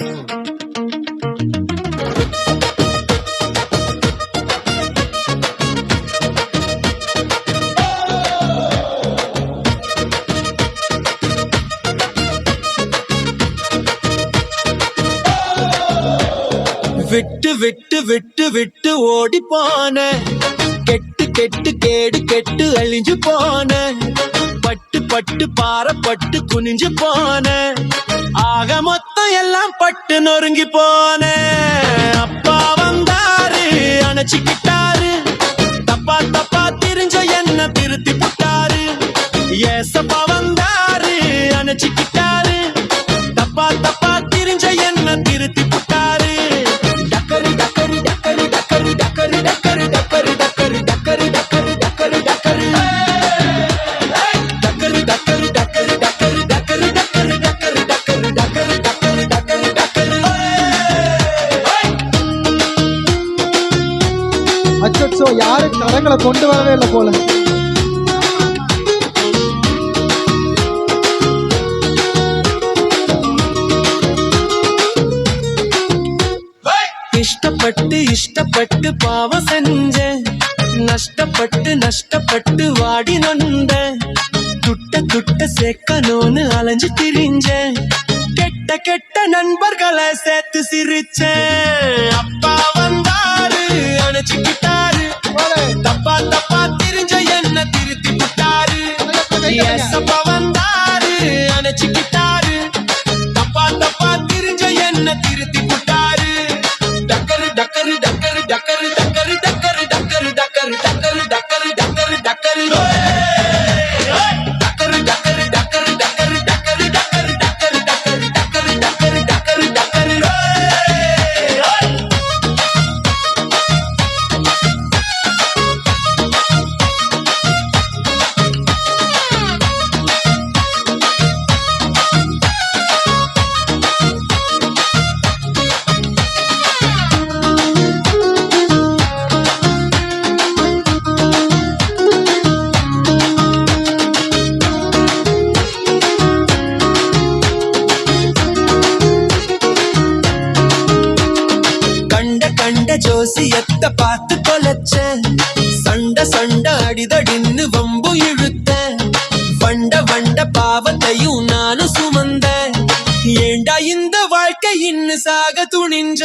விட்டு விட்டு விட்டு விட்டு ஓடி போன கெட்டு கெட்டு கேடு கெட்டு அழிஞ்சு போன. பட்டு பாறப்பட்டு குனிஞ்சு போன. ஆக மொத்தம் எல்லாம் பட்டு நொறுங்கி போன. அப்பா வந்தாரு அணைச்சிக்கிட்டாரு. தப்பா தப்பா திரிஞ்ச என்ன திருத்தி போட்டாரு. ஏசப்பா வந்தாரு அணைச்சிக்கிட்டாரு. தப்பா தப்பா திரிஞ்ச என்ன திருத்தி அச்சோ யாரும் கரங்களை கொண்டு வரவே இல்லை போல. இஷ்டப்பட்டு இஷ்டப்பட்டு பாவம் செஞ்ச நஷ்டப்பட்டு நஷ்டப்பட்டு வாடி நொந்த துட்ட துட்ட சேர்க்கணும்னு அலைஞ்சு திரிஞ்ச கெட்ட கெட்ட நண்பர்களை சேர்த்து சிரிச்சேன் கண்ட கண்ட ஜோசியத்த பார்த்து தொலைச்ச சண்ட சண்ட அடிதடின்னு வம்பு இழுத்த வண்ட வண்ட பாவத்தையும் நானும் சுமந்த ஏண்டா இந்த வாழ்க்கை இன்னு சாக துணிஞ்ச?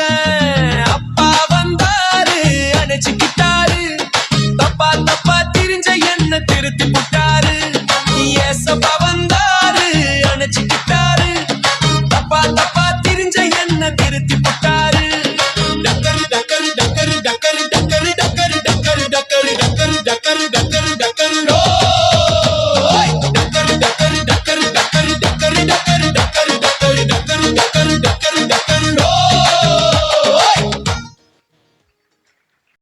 డక్కరు డక్కరు డక్కరు